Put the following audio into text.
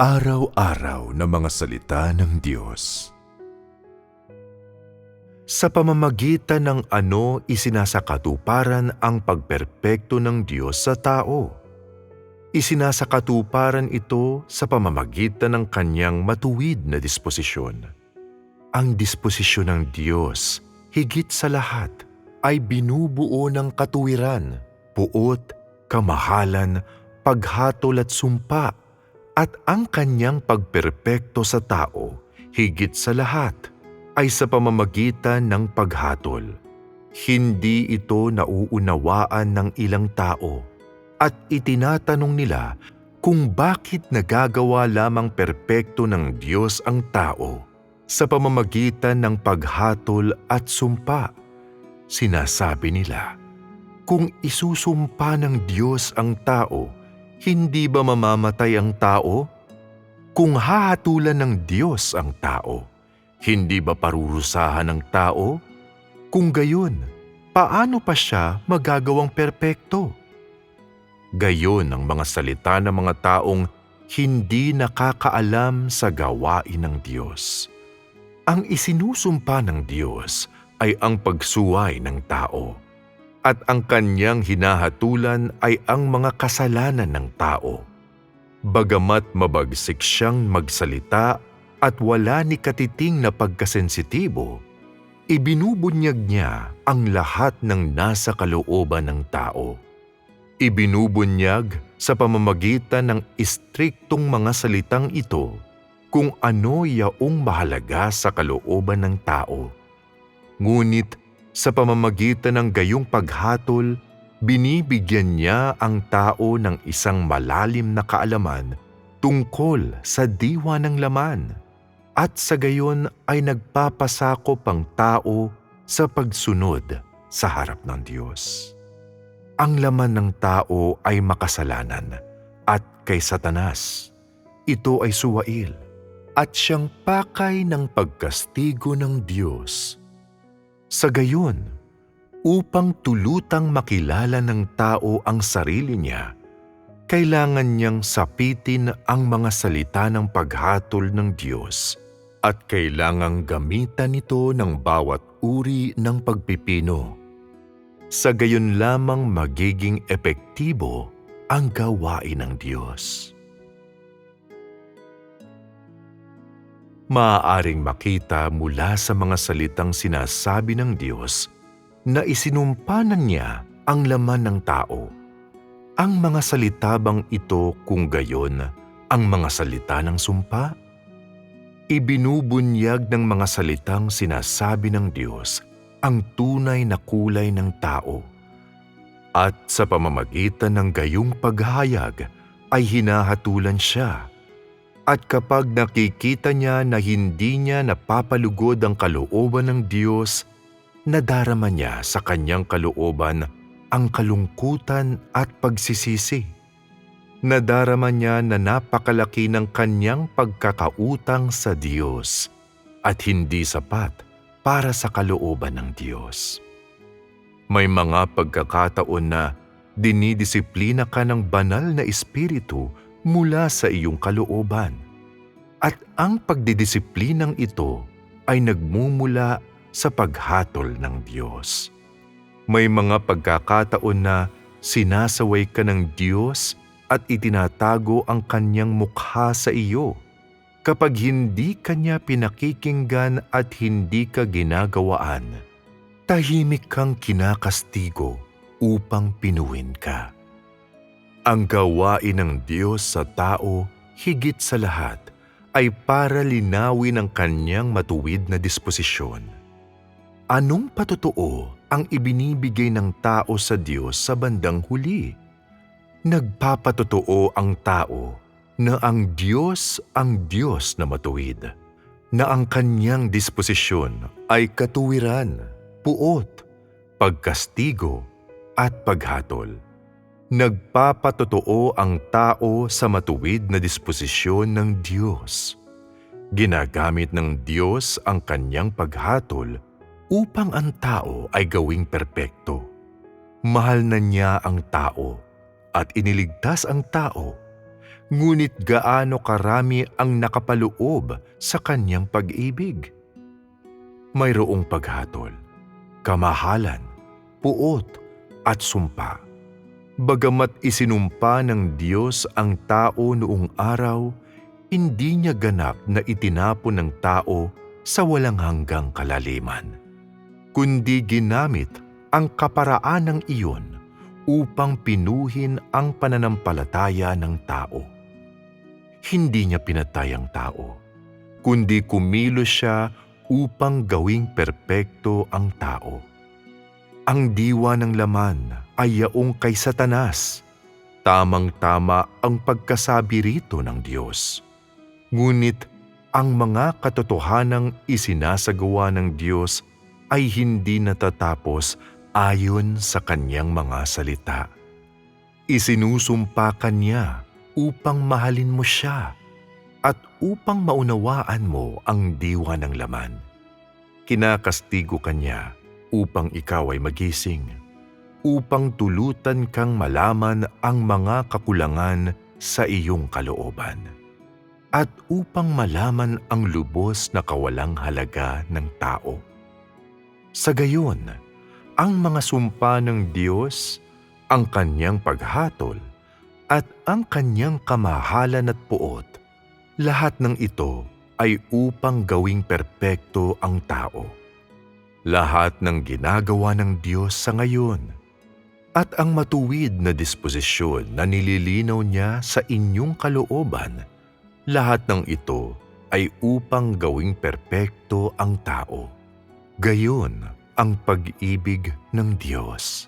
Araw-araw na mga salita ng Diyos. Sa pamamagitan ng ano isinasakatuparan ang pagperpekto ng Diyos sa tao. Isinasakatuparan ito sa pamamagitan ng kanyang matuwid na disposisyon. Ang disposisyon ng Diyos, higit sa lahat, ay binubuo ng katuwiran, puot, kamahalan, paghatol at sumpa at ang kanyang pagperpekto sa tao, higit sa lahat, ay sa pamamagitan ng paghatol. Hindi ito nauunawaan ng ilang tao at itinatanong nila kung bakit nagagawa lamang perpekto ng Diyos ang tao sa pamamagitan ng paghatol at sumpa. Sinasabi nila, kung isusumpa ng Diyos ang tao, hindi ba mamamatay ang tao? Kung hahatulan ng Diyos ang tao, hindi ba parurusahan ng tao? Kung gayon, paano pa siya magagawang perpekto? Gayon ang mga salita ng mga taong hindi nakakaalam sa gawain ng Diyos. Ang isinusumpa ng Diyos ay ang pagsuway ng tao at ang kanyang hinahatulan ay ang mga kasalanan ng tao. Bagamat mabagsik siyang magsalita at wala ni katiting na pagkasensitibo, ibinubunyag niya ang lahat ng nasa kalooban ng tao. Ibinubunyag sa pamamagitan ng istriktong mga salitang ito kung ano yaong mahalaga sa kalooban ng tao. Ngunit sa pamamagitan ng gayong paghatol, binibigyan niya ang tao ng isang malalim na kaalaman tungkol sa diwa ng laman at sa gayon ay nagpapasakop ang tao sa pagsunod sa harap ng Diyos ang laman ng tao ay makasalanan at kay Satanas. Ito ay suwail at siyang pakay ng pagkastigo ng Diyos. Sa gayon, upang tulutang makilala ng tao ang sarili niya, kailangan niyang sapitin ang mga salita ng paghatol ng Diyos at kailangang gamitan ito ng bawat uri ng pagpipino sa gayon lamang magiging epektibo ang gawain ng Diyos. Maaaring makita mula sa mga salitang sinasabi ng Diyos na isinumpanan niya ang laman ng tao. Ang mga salita bang ito kung gayon ang mga salita ng sumpa? Ibinubunyag ng mga salitang sinasabi ng Diyos ang tunay na kulay ng tao. At sa pamamagitan ng gayong paghayag ay hinahatulan siya. At kapag nakikita niya na hindi niya napapalugod ang kalooban ng Diyos, nadarama niya sa kanyang kalooban ang kalungkutan at pagsisisi. Nadarama niya na napakalaki ng kanyang pagkakautang sa Diyos at hindi sapat para sa kalooban ng Diyos. May mga pagkakataon na dinidisiplina ka ng banal na espiritu mula sa iyong kalooban. At ang pagdidisiplinang ito ay nagmumula sa paghatol ng Diyos. May mga pagkakataon na sinasaway ka ng Diyos at itinatago ang kanyang mukha sa iyo kapag hindi kanya pinakikinggan at hindi ka ginagawaan, tahimik kang kinakastigo upang pinuwin ka. Ang gawain ng Diyos sa tao higit sa lahat ay para linawin ang kanyang matuwid na disposisyon. Anong patotoo ang ibinibigay ng tao sa Diyos sa bandang huli? Nagpapatotoo ang tao na ang Diyos ang Diyos na matuwid, na ang kanyang disposisyon ay katuwiran, puot, pagkastigo at paghatol. Nagpapatotoo ang tao sa matuwid na disposisyon ng Diyos. Ginagamit ng Diyos ang kanyang paghatol upang ang tao ay gawing perpekto. Mahal na niya ang tao at iniligtas ang tao ngunit gaano karami ang nakapaloob sa kanyang pag-ibig. Mayroong paghatol, kamahalan, puot at sumpa. Bagamat isinumpa ng Diyos ang tao noong araw, hindi niya ganap na itinapon ng tao sa walang hanggang kalaliman, kundi ginamit ang kaparaan ng iyon upang pinuhin ang pananampalataya ng tao. Hindi niya pinatay ang tao, kundi kumilos siya upang gawing perpekto ang tao. Ang diwa ng laman ay yaong kay Satanas. Tamang-tama ang pagkasabi rito ng Diyos. Ngunit ang mga katotohanang isinasagawa ng Diyos ay hindi natatapos ayon sa kanyang mga salita. Isinusumpa kanya upang mahalin mo siya at upang maunawaan mo ang diwa ng laman. Kinakastigo kanya upang ikaw ay magising, upang tulutan kang malaman ang mga kakulangan sa iyong kalooban, at upang malaman ang lubos na kawalang halaga ng tao. Sa gayon, ang mga sumpa ng Diyos, ang kanyang paghatol, at ang kanyang kamahalan at puot, lahat ng ito ay upang gawing perpekto ang tao. Lahat ng ginagawa ng Diyos sa ngayon at ang matuwid na disposisyon na nililinaw niya sa inyong kalooban, lahat ng ito ay upang gawing perpekto ang tao. Gayon ang pag-ibig ng Diyos.